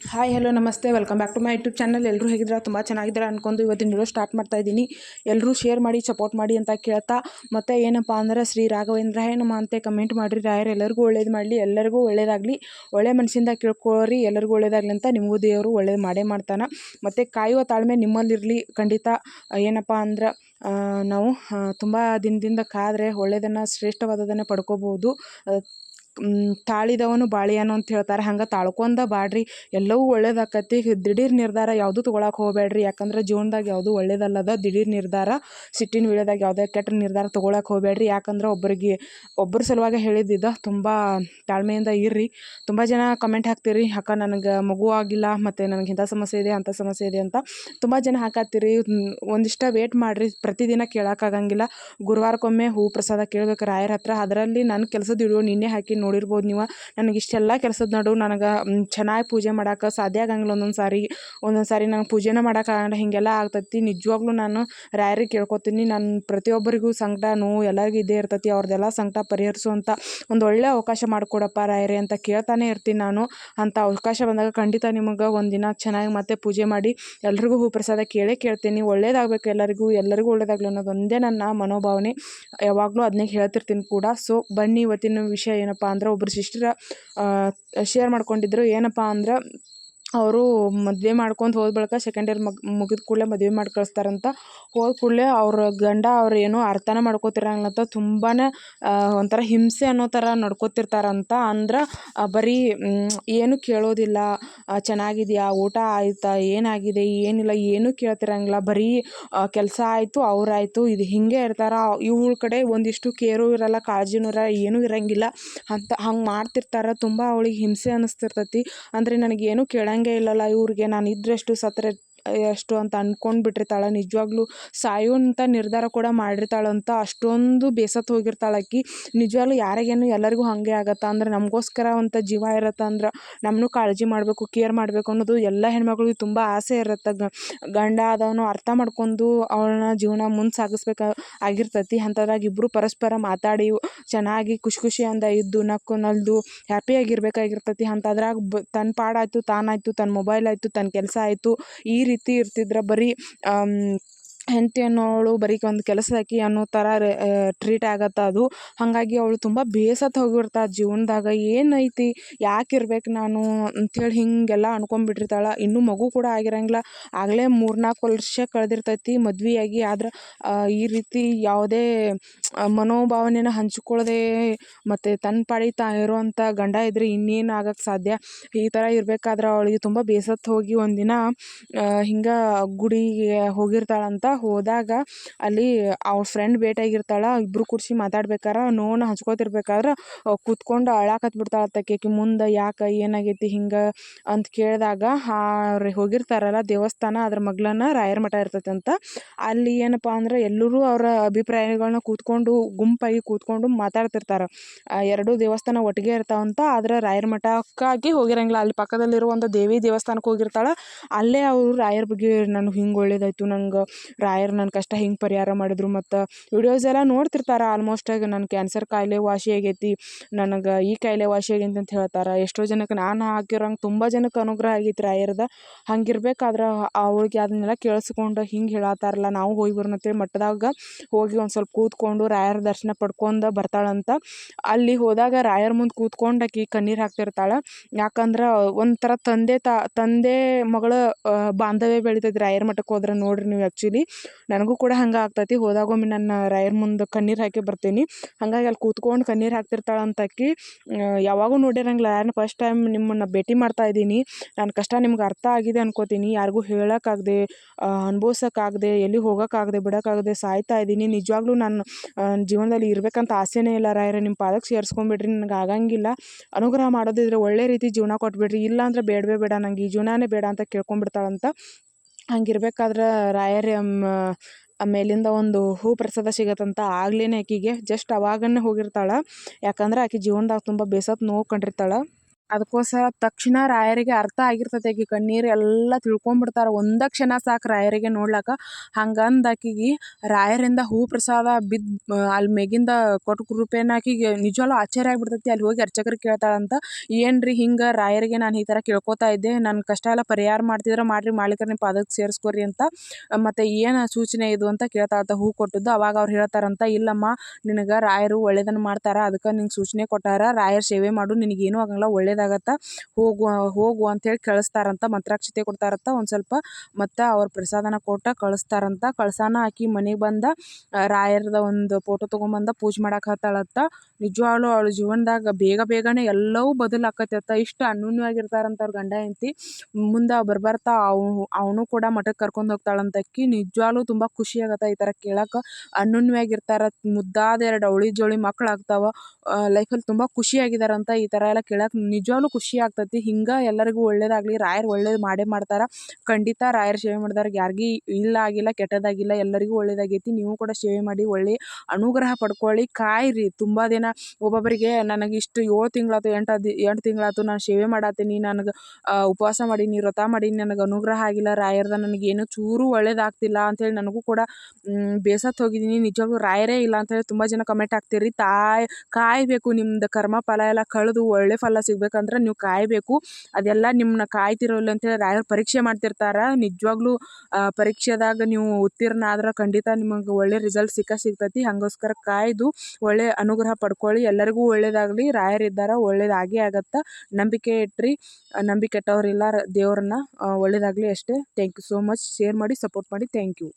Hi, hello, ನಮಸ್ತೆ. Welcome back to my YouTube channel ಎಲ್ಲರೂ ಹೇಗಿದ್ರೆ ತುಂಬ ಚೆನ್ನಾಗಿದ್ದಾರೆ ಅನ್ಕೊಂಡು ಇವತ್ತಿನ ವಿಡಿಯೋ ಸ್ಟಾರ್ಟ್ ಮಾಡ್ತಾ ಇದ್ದೀನಿ. ಎಲ್ಲರೂ ಶೇರ್ ಮಾಡಿ ಸಪೋರ್ಟ್ ಮಾಡಿ ಅಂತ ಕೇಳ್ತಾ. ಮತ್ತು ಏನಪ್ಪ ಅಂದ್ರೆ ಶ್ರೀ ರಾಘವೇಂದ್ರ ಏನಮ್ಮ ಅಂತ ಕಮೆಂಟ್ ಮಾಡಿರಿ. ರಾಯರ್, ಎಲ್ಲರಿಗೂ ಒಳ್ಳೇದು ಮಾಡಲಿ. ಎಲ್ಲರಿಗೂ ಒಳ್ಳೇದಾಗಲಿ. ಒಳ್ಳೆ ಮನಸ್ಸಿಂದ ಕೇಳ್ಕೊರಿ ಎಲ್ಲರಿಗೂ ಒಳ್ಳೇದಾಗಲಿ ಅಂತ ನಿಮಗೂ ದೇವರು ಒಳ್ಳೇದು ಮಾಡೇ ಮಾಡ್ತಾನೆ. ಮತ್ತು ಕಾಯುವ ತಾಳ್ಮೆ ನಿಮ್ಮಲ್ಲಿರಲಿ. ಖಂಡಿತ, ಏನಪ್ಪ ಅಂದ್ರೆ ನಾವು ತುಂಬ ದಿನದಿಂದ ಕಾದರೆ ಒಳ್ಳೆಯದನ್ನು ಶ್ರೇಷ್ಠವಾದದನ್ನು ಪಡ್ಕೋಬೋದು ತಾಳಿದವನು ಬಾಳಿಯಾನು ಅಂತ ಹೇಳ್ತಾರೆ. ಹಂಗೆ ತಾಳ್ಕೊಂಡ ಬಾಡ್ರಿ ಎಲ್ಲವೂ ಒಳ್ಳೇದಾಕತಿ. ದಿಢೀರ್ ನಿರ್ಧಾರ ಯಾವುದೂ ತೊಗೊಳಕ್ಕೆ ಹೋಗಬೇಡ್ರಿ ಯಾಕಂದ್ರೆ ಜೀವನದಾಗ ಯಾವುದೂ ಒಳ್ಳೇದಲ್ಲದ. ದಿಢೀರ್ ನಿರ್ಧಾರ, ಸಿಟ್ಟಿನ ವೀಳ್ಯದಾಗ ಯಾವುದೇ ಕೆಟ್ಟ ನಿರ್ಧಾರ ತೊಗೊಳಕ್ಕೆ ಹೋಗಬೇಡ್ರಿ ಯಾಕಂದ್ರೆ ಒಬ್ಬರಿಗೆ ಒಬ್ಬರ ಸಲುವಾಗಿ ಹೇಳಿದ್ದಿದ್ದ ತುಂಬ ತಾಳ್ಮೆಯಿಂದ ಇರ್ರಿ. ತುಂಬ ಜನ ಕಮೆಂಟ್ ಹಾಕ್ತೀರಿ. ಅಕ್ಕ ನನಗೆ ಮಗು ಆಗಿಲ್ಲ, ಮತ್ತು ನನಗೆ ಇಂಥ ಸಮಸ್ಯೆ ಇದೆ, ಅಂಥ ಸಮಸ್ಯೆ ಇದೆ ಅಂತ ತುಂಬ ಜನ ಹಾಕತ್ತೀರಿ ಒಂದಿಷ್ಟು ವೇಟ್ ಮಾಡಿರಿ. ಪ್ರತಿದಿನ ಕೇಳೋಕ್ಕಾಗಂಗಿಲ್ಲ ಗುರುವಾರಕ್ಕೊಮ್ಮೆ ಹೂ ಪ್ರಸಾದ ಕೇಳ್ಬೇಕು ರಾಯರ ಹತ್ರ. ಅದರಲ್ಲಿ ನನ್ನ ಕೆಲಸದ ವಿಡಿಯೋ ನಿನ್ನೆ ಹಾಕಿ ನೋಡಿರ್ಬೋದು ನೀವು. ನನಗೆ ಇಷ್ಟೆಲ್ಲ ಕೆಲಸದ ನಡು ನನಗೆ ಚೆನ್ನಾಗಿ ಪೂಜೆ ಮಾಡೋಕೆ ಸಾಧ್ಯ ಆಗಂಗಿಲ್ಲ ಒಂದೊಂದು ಸಾರಿ. ಒಂದೊಂದು ಸಾರಿ ನಂಗೆ ಪೂಜೆನೇ ಮಾಡೋಕ್ಕಾಗಲ್ಲ ಹೀಗೆಲ್ಲ ಆಗ್ತೈತಿ. ನಿಜವಾಗ್ಲೂ ನಾನು ರಾಯರಿಗೆ ಕೇಳ್ಕೊತೀನಿ. ನಾನು ಪ್ರತಿಯೊಬ್ಬರಿಗೂ ಸಂಕಟ, ನೋವು ಎಲ್ಲರಿಗೂ ಇದೇ ಇರ್ತೈತಿ. ಅವ್ರದ್ದೆಲ್ಲ ಸಂಕಟ ಪರಿಹರಿಸುವಂಥ ಒಂದು ಒಳ್ಳೆ ಅವಕಾಶ ಮಾಡಿಕೊಡಪ್ಪ ರಾಯರೇ ಅಂತ ಕೇಳ್ತಾನೆ ಇರ್ತೀನಿ ನಾನು. ಅಂತ ಅವಕಾಶ ಬಂದಾಗ ಖಂಡಿತ ನಿಮಗೆ ಒಂದಿನ ಚೆನ್ನಾಗಿ ಮತ್ತೆ ಪೂಜೆ ಮಾಡಿ ಎಲ್ರಿಗೂ ಹೂ ಪ್ರಸಾದ ಕೇಳೇ ಕೇಳ್ತೀನಿ. ಒಳ್ಳೇದಾಗಬೇಕು ಎಲ್ಲರಿಗೂ ಎಲ್ಲರಿಗೂ ಒಳ್ಳೇದಾಗಲಿ ಅನ್ನೋದು ಒಂದೇ ನನ್ನ ಮನೋಭಾವನೆ. ಯಾವಾಗಲೂ ಅದನ್ನೇ ಹೇಳ್ತಿರ್ತೀನಿ ಕೂಡ. ಸೊ ಬನ್ನಿ ಇವತ್ತಿನ ವಿಷಯ ಏನಪ್ಪ ಅಂದ್ರೆ ಒಬ್ಬರು ಸಿಸ್ಟರ್ ಶೇರ್ ಮಾಡ್ಕೊಂಡಿದ್ರು ಏನಪ್ಪ ಅಂದ್ರೆ ಅವರು ಮದುವೆ ಮಾಡ್ಕೊಂಡು ಹೋದ ಬಳಿಕ ಸೆಕೆಂಡ್ ಇಯರ್ ಮಗ್, ಮುಗಿದ ಕೂಡಲೇ ಮದುವೆ ಮಾಡಿ ಕಳಿಸ್ತಾರಂತ. ಹೋದ ಕೂಡಲೇ ಅವ್ರ ಗಂಡ ಅವ್ರು ಏನೋ ಅರ್ಥನೇ ಮಾಡ್ಕೋತಿರಂಗಿಲ್ಲಂತ ತುಂಬಾ ಒಂಥರ ಹಿಂಸೆ ಅನ್ನೋ ಥರ ನಡ್ಕೋತಿರ್ತಾರಂತ. ಅಂದ್ರೆ ಬರೀ ಏನು ಕೇಳೋದಿಲ್ಲ. ಚೆನ್ನಾಗಿದೆಯಾ? ಊಟ ಆಯಿತಾ? ಏನಾಗಿದೆ? ಏನಿಲ್ಲ? ಏನೂ ಕೇಳ್ತಿರಂಗಿಲ್ಲ. ಬರೀ ಕೆಲಸ ಆಯಿತು ಅವರಾಯಿತು ಇದು ಹೀಗೆ ಇರ್ತಾರೆ. ಇವ್ಳ ಕಡೆ ಒಂದಿಷ್ಟು ಕೇರು ಇರಲ್ಲ, ಕಾಳಜಿನೂ ಇರ, ಏನೂ ಇರಂಗಿಲ್ಲ ಅಂತ ಹಂಗೆ ಮಾಡ್ತಿರ್ತಾರೆ. ತುಂಬ ಅವಳಿಗೆ ಹಿಂಸೆ ಅನ್ನಿಸ್ತಿರ್ತೈತಿ ಅಂದರೆ ನನಗೇನು ಕೇಳಂಗೇ ಇಲ್ಲಲ್ಲ ಇವ್ರಿಗೆ ನಾನು ಇದ್ರೆಷ್ಟು ಸತ್ರೆ ಎಷ್ಟು ಅಂತ ಅಂದ್ಕೊಂಡು ಬಿಟ್ಟಿರ್ತಾಳೆ ನಿಜವಾಗ್ಲೂ ಸಾಯುವಂಥ ನಿರ್ಧಾರ ಕೂಡ ಮಾಡಿರ್ತಾಳಂತ ಅಷ್ಟೊಂದು ಬೇಸತ್ತು ಹೋಗಿರ್ತಾಳೆ ಆಕಿ. ನಿಜವಾಗ್ಲೂ ಯಾರಿಗೇನು ಎಲ್ಲರಿಗೂ ಹಾಗೆ ಆಗತ್ತೆ ಅಂದ್ರೆ ನಮಗೋಸ್ಕರ ಅಂತ ಜೀವ ಇರತ್ತೆ ಅಂದ್ರೆ ನಮ್ಮನ್ನು ಕಾಳಜಿ ಮಾಡಬೇಕು ಕೇರ್ ಮಾಡಬೇಕು ಅನ್ನೋದು ಎಲ್ಲ ಹೆಣ್ಮಗಳಿಗೆ ತುಂಬ ಆಸೆ ಇರತ್ತೆ. ಗಂಡ ಆದವನು ಅರ್ಥ ಮಾಡ್ಕೊಂಡು ಅವಳನ್ನ ಜೀವನ ಮುಂದೆ ಸಾಗಿಸ್ಬೇಕು ಆಗಿರ್ತೈತಿ. ಅಂಥದ್ರಾಗ ಇಬ್ಬರು ಪರಸ್ಪರ ಮಾತಾಡಿ, ಚೆನ್ನಾಗಿ ಖುಷಿ ಖುಷಿಯಿಂದ ಇದ್ದು, ನಕ್ಕು ನಲ್ದು ಹ್ಯಾಪಿಯಾಗಿರ್ಬೇಕಾಗಿರ್ತೈತಿ ಅಂಥದ್ರಾಗ ಬ ತನ್ನ ಪಾಡಾಯಿತು, ತಾನಾಯಿತು ತನ್ನ ಮೊಬೈಲ್ ಆಯಿತು ತನ್ನ ಕೆಲಸ ಆಯಿತು, ಈ ರೀತಿ ಇರ್ತಿದ್ರೆ ಬರೀ ಹೆಂಡತಿ ಅನ್ನೋವಳು ಬರೀ ಒಂದು ಕೆಲಸದಾಕಿ ಅನ್ನೋ ಥರ ಟ್ರೀಟ್ ಆಗತ್ತೆ ಅದು. ಹಾಗಾಗಿ ಅವಳು ತುಂಬ ಬೇಸತ್ತು ಹೋಗಿರ್ತಾಳೆ ಜೀವನದಾಗ ಏನೈತಿ ಯಾಕೆ ಇರ್ಬೇಕು ನಾನು ಅಂಥೇಳಿ ಹೀಗೆಲ್ಲ ಅನ್ಕೊಂಡ್ಬಿಟ್ಟಿರ್ತಾಳೆ. ಇನ್ನೂ ಮಗು ಕೂಡ ಆಗಿರಂಗಿಲ್ಲ. ಆಗಲೇ ಮೂರ್ನಾಲ್ಕು ವರ್ಷ ಕಳೆದಿರ್ತೈತಿ ಮದ್ವೆಯಾಗಿ. ಆದ್ರೆ ಈ ರೀತಿ ಯಾವುದೇ ಮನೋಭಾವನೆನ ಹಂಚಿಕೊಳ್ಳದೆ ಮತ್ತು ತನ್ನ ಪಾಡಿಗೆ ತಾ ಇರುವಂಥ ಗಂಡ ಇದ್ದರೆ ಇನ್ನೇನು ಆಗಕ್ಕೆ ಸಾಧ್ಯ? ಈ ಥರ ಇರ್ಬೇಕಾದ್ರೆ ಅವಳಿಗೆ ತುಂಬ ಬೇಸತ್ತು ಹೋಗಿ ಒಂದಿನ ಹಿಂಗೆ ಗುಡಿಗೆ ಹೋಗಿರ್ತಾಳಂತ ಹೋದಾಗ ಅಲ್ಲಿ ಅವ್ರ ಫ್ರೆಂಡ್ ಭೇಟಿಯಾಗಿರ್ತಾಳೆ ಇಬ್ಬರು ಕೂಡ್ಸಿ ಮಾತಾಡ್ಬೇಕಾರೆ ನೋವನ್ನ ಹಂಚ್ಕೋತಿರ್ಬೇಕಾದ್ರೆ ಕೂತ್ಕೊಂಡು ಅಳಾಕತ್ಬಿಡ್ತಾಳೆ ಆಕಿ ಮುಂದೆ ಯಾಕೆ, ಏನಾಗೈತಿ ಹಿಂಗೆ? ಅಂತ ಕೇಳಿದಾಗ, ಅವ್ರು ಹೋಗಿರ್ತಾರಲ್ಲ ದೇವಸ್ಥಾನ, ಅದ್ರ ಮಗ್ಲನ್ನ ರಾಯರ ಮಠ ಇರ್ತೈತೆ ಅಂತ. ಅಲ್ಲಿ ಏನಪ್ಪ ಅಂದ್ರೆ ಎಲ್ಲರೂ ಅವರ ಅಭಿಪ್ರಾಯಗಳನ್ನ ಕೂತ್ಕೊಂಡು, ಗುಂಪಾಗಿ ಕೂತ್ಕೊಂಡು ಮಾತಾಡ್ತಿರ್ತಾರೆ. ಎರಡೂ ದೇವಸ್ಥಾನ ಒಟ್ಟಿಗೆ ಇರ್ತಾವಂತ ಆದ್ರೆ ರಾಯರ ಮಠಕ್ಕಾಗಿ ಹೋಗಿರಂಗಿಲ್ಲ. ಅಲ್ಲಿ ಪಕ್ಕದಲ್ಲಿರೋ ಒಂದು ದೇವಿ ದೇವಸ್ಥಾನಕ್ಕೆ ಹೋಗಿರ್ತಾಳೆ. ಅಲ್ಲೇ ಅವರು ರಾಯರ ಬಗ್ಗೆ, ನನಗೆ ಹಿಂಗೆ ಒಳ್ಳೇದಾಯ್ತು, ನಂಗೆ ರಾಯರು ನನ್ನ ಕಷ್ಟ ಹಿಂಗೆ ಪರಿಹಾರ ಮಾಡಿದ್ರು ಮತ್ತು ವಿಡಿಯೋಸ್ ಎಲ್ಲ ನೋಡ್ತಿರ್ತಾರೆ ಆಲ್ಮೋಸ್ಟ್ ಆಗಿ ನನ್ನ ಕ್ಯಾನ್ಸರ್ ಕಾಯಿಲೆ ವಾಸಿ ಆಗೈತಿ. ನನಗೆ ಈ ಕಾಯಿಲೆ ವಾಸಿ ಆಗೈತಿ ಅಂತ ಹೇಳ್ತಾರೆ. ಎಷ್ಟೋ ಜನಕ್ಕೆ ನಾನು ಹಾಕಿರೋಂಗೆ ತುಂಬ ಜನಕ್ಕೆ ಅನುಗ್ರಹ ಆಗೈತಿ ರಾಯರದ. ಹಂಗಿರ್ಬೇಕಾದ್ರೆ ಅವಳಿಗೆ ಅದನ್ನೆಲ್ಲ ಕೇಳಿಸ್ಕೊಂಡು ಹಿಂಗೆ ಹೇಳತ್ತಾರಲ್ಲ ನಾವು ಹೋಗಿ ಬರೋಣ ಮಟ್ಟದಾಗ ಹೋಗಿ ಒಂದು ಸ್ವಲ್ಪ ಕೂತ್ಕೊಂಡು ರಾಯರ ದರ್ಶನ ಪಡ್ಕೊಂಡು ಬರ್ತಾಳಂತ ಅಲ್ಲಿ ಹೋದಾಗ ರಾಯರ ಮುಂದೆ ಕೂತ್ಕೊಂಡು ಆಕಿ ಕಣ್ಣೀರು ಹಾಕ್ತಿರ್ತಾಳೆ. ಯಾಕಂದ್ರೆ ಒಂಥರ ತಂದೆ ತಾ, ತಂದೆ ಮಗಳ ಬಾಂಧವ್ಯ ಬೆಳಿತೈತಿ ರಾಯರ ಮಠಕ್ಕೆ ಹೋದ್ರೆ ನೋಡ್ರಿ ನೀವು ಆ್ಯಕ್ಚುಲಿ ನನಗೂ ಕೂಡ ಹಂಗೆ ಆಗ್ತೈತಿ. ಹೋದಾಗೊಮ್ಮೆ ನನ್ನ ರಾಯರ ಮುಂದೆ ಕಣ್ಣೀರು ಹಾಕಿ ಬರ್ತೀನಿ. ಹಾಗಾಗಿ ಅಲ್ಲಿ ಕೂತ್ಕೊಂಡು ಕಣ್ಣೀರು ಹಾಕ್ತಿರ್ತಾಳಂತ ಆಕಿ ಆ, ಯಾವಾಗೂ ನೋಡಿರಂಗಿಲ್ಲ. ನಾನು ಫಸ್ಟ್ ಟೈಮ್ ನಿಮ್ಮನ್ನು ಭೇಟಿ ಮಾಡ್ತಾ ಇದ್ದೀನಿ. ನನ್ನ ಕಷ್ಟ ನಿಮ್ಗೆ ಅರ್ಥ ಆಗಿದೆ ಅನ್ಕೋತೀನಿ. ಯಾರಿಗೂ ಹೇಳೋಕ್ಕಾಗದೆ ಅನುಭವ್ಸೋಕ್ಕಾಗದೆ ಎಲ್ಲಿ ಹೋಗೋಕ್ಕಾಗದೆ ಬಿಡೋಕ್ಕಾಗದೆ ಸಾಯ್ತಾ ಇದ್ದೀನಿ. ನಿಜವಾಗ್ಲೂ ನಾನು ಜೀವನದಲ್ಲಿ ಇರಬೇಕಂತ ಆಸೆನೇ ಇಲ್ಲ ರಾಯರ. ನಿಮ್ಮ ಪಾದಕ್ಕೆ ಸೇರಿಸ್ಕೊಂಬಿಡ್ರಿ. ನನಗೆ ಆಗಂಗಿಲ್ಲ. ಅನುಗ್ರಹ ಮಾಡೋದಿದ್ರೆ ಒಳ್ಳೆ ರೀತಿ ಜೀವನ ಕೊಟ್ಬಿಡ್ರಿ. ಇಲ್ಲ ಅಂದ್ರೆ ಬೇಡವೇ ಬೇಡ. ನಂಗೆ ಈ ಜೀವನನೇ ಬೇಡ ಅಂತ ಕೇಳ್ಕೊಂಬಿಡ್ತಾಳಂತ ಹಂಗಿರ್ಬೇಕಾದ್ರೆ ರಾಯರ ಮೇಲಿಂದ ಒಂದು ಹೂ ಪ್ರಸಾದ ಸಿಗತ್ತಂತ ಆಗ್ಲೇ ಆಕಿಗೆ. ಜಸ್ಟ್ ಅವಾಗನೇ ಹೋಗಿರ್ತಾಳೆ. ಯಾಕಂದ್ರೆ ಆಕೆ ಜೀವನದಾಗ ತುಂಬ ಬೇಸತ್ತು ನೋವು ಕಂಡಿರ್ತಾಳೆ. ಅದಕ್ಕೋಸ್ಕರ ತಕ್ಷಣ ರಾಯರಿಗೆ ಅರ್ಥ ಆಗಿರ್ತೈತೆ ಆಕಿ ಕಣ್ಣೀರು ಎಲ್ಲ ತಿಳ್ಕೊಂಬಿಡ್ತಾರೆ ಒಂದ ಕ್ಷಣ ಸಾಕು ರಾಯರಿಗೆ ನೋಡ್ಲಾಕ. ಹಂಗಂದು ಆಕಿಗೆ ರಾಯರಿಂದ ಹೂ ಪ್ರಸಾದ ಬಿದ್ದು ಅಲ್ಲಿ ಮೇಗಿಂದ ಕೊಟ್ಟು ಕೃಪೆನ ಆಕಿಗೆ ನಿಜವಾಗ್ಲೂ ಆಶ್ಚರ್ಯ ಆಗಿಬಿಡ್ತೈತಿ. ಅಲ್ಲಿ ಹೋಗಿ ಅರ್ಚಕರಿಗೆ ಕೇಳ್ತಾಳಂತ ಏನು ರೀ ಹಿಂಗೆ ರಾಯರಿಗೆ ನಾನು ಈ ಥರ ಕೇಳ್ಕೊತಾ ಇದ್ದೆ. ನನ್ನ ಕಷ್ಟ ಎಲ್ಲ ಪರಿಹಾರ ಮಾಡ್ತಿದ್ರೆ ಮಾಡಿರಿ ಮಾಲೀಕರ ನಿಮ್ಮ ಪಾದಕ್ಕೆ ಸೇರಿಸ್ಕೊರಿ ಅಂತ. ಮತ್ತು ಏನು ಸೂಚನೆ ಇದು ಅಂತ ಕೇಳ್ತಾಳಂತ ಹೂ ಕೊಟ್ಟದ್ದು. ಅವಾಗ ಅವ್ರು ಹೇಳ್ತಾರಂತ, ಇಲ್ಲಮ್ಮ, ನಿನಗೆ ರಾಯರು ಒಳ್ಳೇದನ್ನು ಮಾಡ್ತಾರೆ. ಅದಕ್ಕೆ ನಿಂಗೆ ಸೂಚನೆ ಕೊಟ್ಟಾರ. ರಾಯರ ಸೇವೆ ಮಾಡು. ನಿನಗೇನು ಆಗಂಗಿಲ್ಲ. ಒಳ್ಳೇದಾಗತ್ತೆ ಹೋಗು ಹೋಗು ಹೇಳಿ ಕಳಿಸ್ತಾರಂತ, ಮಂತ್ರಾಕ್ಷತೆ ಕೊಡ್ತಾರಂತ, ಒಂದು ಸ್ವಲ್ಪ ಮತ್ತು ಅವ್ರ ಪ್ರಸಾದನ ಕೊಟ್ಟು ಕಳಿಸ್ತಾರಂತ, ಕಳಸಾನ ಆಕಿ ಮನೆಗೆ ಬಂದ ರಾಯರದ ಒಂದು ಫೋಟೋ ತೊಗೊಂಬಂದ ಪೂಜೆ ಮಾಡಕ್ಕೆ ಹತ್ತಾಳತ್ತ. ನಿಜವಾಗ್ಲೂ ಅವಳ ಜೀವನದಾಗ ಬೇಗ ಬೇಗನೆ ಎಲ್ಲವೂ ಬದಲಾಕತ್ತ ಇಷ್ಟು ಅನ್ಯೂನ್ಯವಾಗಿರ್ತಾರಂತ ಅವ್ರ ಗಂಡ ಹೆಂಡತಿ. ಮುಂದೆ ಬರ್ಬರ್ತಾ ಅವ್, ಅವನು ಕೂಡ ಮಠಕ್ಕೆ ಕರ್ಕೊಂಡು ಹೋಗ್ತಾಳಂತ ಅಕ್ಕಿ. ನಿಜವಾಗ್ಲೂ ತುಂಬ ಖುಷಿ ಆಗತ್ತ ಈ ಥರ ಕೇಳಕ್ಕೆ ಅನ್ಯೂನ್ಯವಾಗಿರ್ತಾರ ಮುದ್ದಾದ ಎರಡು ಅವಳಿ ಜೋಳಿ ಮಕ್ಕಳಾಗ್ತಾವ ಲೈಫಲ್ಲಿ ತುಂಬ ಖುಷಿಯಾಗಿದ್ದಾರಂತ ಈ ಥರ ಎಲ್ಲ ಕೇಳಕ್ಕೆ ನಿಜವಾಗ್ಲೂ ಖುಷಿ ಆಗ್ತೈತಿ. ಹಿಂಗೆ ಎಲ್ಲರಿಗೂ ಒಳ್ಳೇದಾಗಲಿ, ರಾಯರು ಒಳ್ಳೇದು ಮಾಡೇ ಮಾಡ್ತಾರೆ. ಖಂಡಿತ ರಾಯರ ಸೇವೆ ಮಾಡಿದವ್ರಿಗೆ ಯಾರಿಗೂ ಇಲ್ಲ ಆಗಿಲ್ಲ, ಕೆಟ್ಟದಾಗಿಲ್ಲ, ಎಲ್ಲರಿಗೂ ಒಳ್ಳೇದಾಗೈತಿ. ನೀವು ಕೂಡ ಸೇವೆ ಮಾಡಿ, ಒಳ್ಳೆ ಅನುಗ್ರಹ ಪಡ್ಕೊಳ್ಳಿ. ಕಾಯಿರಿ, ತುಂಬ ದಿನ ಒಬ್ಬೊಬ್ಬರಿಗೆ ನನಗೆ ಇಷ್ಟು ಏಳು ತಿಂಗಳಾಯ್ತು, ಎಂಟು ಅದು, ಎಂಟು ತಿಂಗಳಾಯ್ತು ನಾನು ಸೇವೆ ಮಾಡತ್ತೀನಿ ನನಗೆ ಉಪವಾಸ ಮಾಡೀನಿ ವ್ರತ ಮಾಡೀನಿ ನನಗೆ ಅನುಗ್ರಹ ಆಗಿಲ್ಲ, ರಾಯರ್ದ ನನಗೇನು ಚೂರು ಒಳ್ಳೇದಾಗ್ತಿಲ್ಲ ಅಂಥೇಳಿ ನನಗೂ ಕೂಡ ಬೇಸತ್ತು ಹೋಗಿದ್ದೀನಿ. ನಿಜವಾಗ್ಲೂ ರಾಯರೇ ಇಲ್ಲ ಅಂತೇಳಿ ತುಂಬ ಜನ ಕಮೆಂಟ್ ಹಾಕ್ತೀರಿ. ತಾಯ್, ಕಾಯಬೇಕು, ನಿಮ್ದು ಕರ್ಮ ಫಲ ಎಲ್ಲ ಕಳೆದು ಒಳ್ಳೆ ಫಲ ಸಿಗ್ಬೇಕಂದ್ರೆ ನೀವು ಕಾಯಬೇಕು. ಅದೆಲ್ಲ ನಿಮ್ಮನ್ನ ಕಾಯ್ತಿರೋಲ್ಲ ಅಂತೇಳಿ ರಾಯರು ಪರೀಕ್ಷೆ ಮಾಡ್ತಿರ್ತಾರೆ. ನಿಜವಾಗ್ಲೂ ಪರೀಕ್ಷೆದಾಗ ನೀವು ಉತ್ತೀರ್ಣ ಆದ್ರೆ ಖಂಡಿತ ನಿಮಗೆ ಒಳ್ಳೆ ರಿಸಲ್ಟ್ ಸಿಕ್ಕ ಸಿಗ್ತೈತಿ. ಹಾಗೋಸ್ಕರ ಕಾಯ್ದು ಒಳ್ಳೆ ಅನುಗ್ರಹ ಪಡ್ಕೊಳ್ಳಿ. ಎಲ್ಲರಿಗೂ ಒಳ್ಳೇದಾಗಲಿ. ರಾಯರಿದ್ದಾರೆ ಒಳ್ಳೇದಾಗೇ ಆಗತ್ತೆ. ನಂಬಿಕೆ ಇಟ್ರಿ ನಂಬಿಕೆ ಕೆಟ್ಟವರಿಲ್ಲ ದೇವ್ರನ್ನ ಒಳ್ಳೇದಾಗಲಿ ಅಷ್ಟೇ. Thank you so much share ಮಾಡಿ ಸಪೋರ್ಟ್ ಮಾಡಿ. Thank you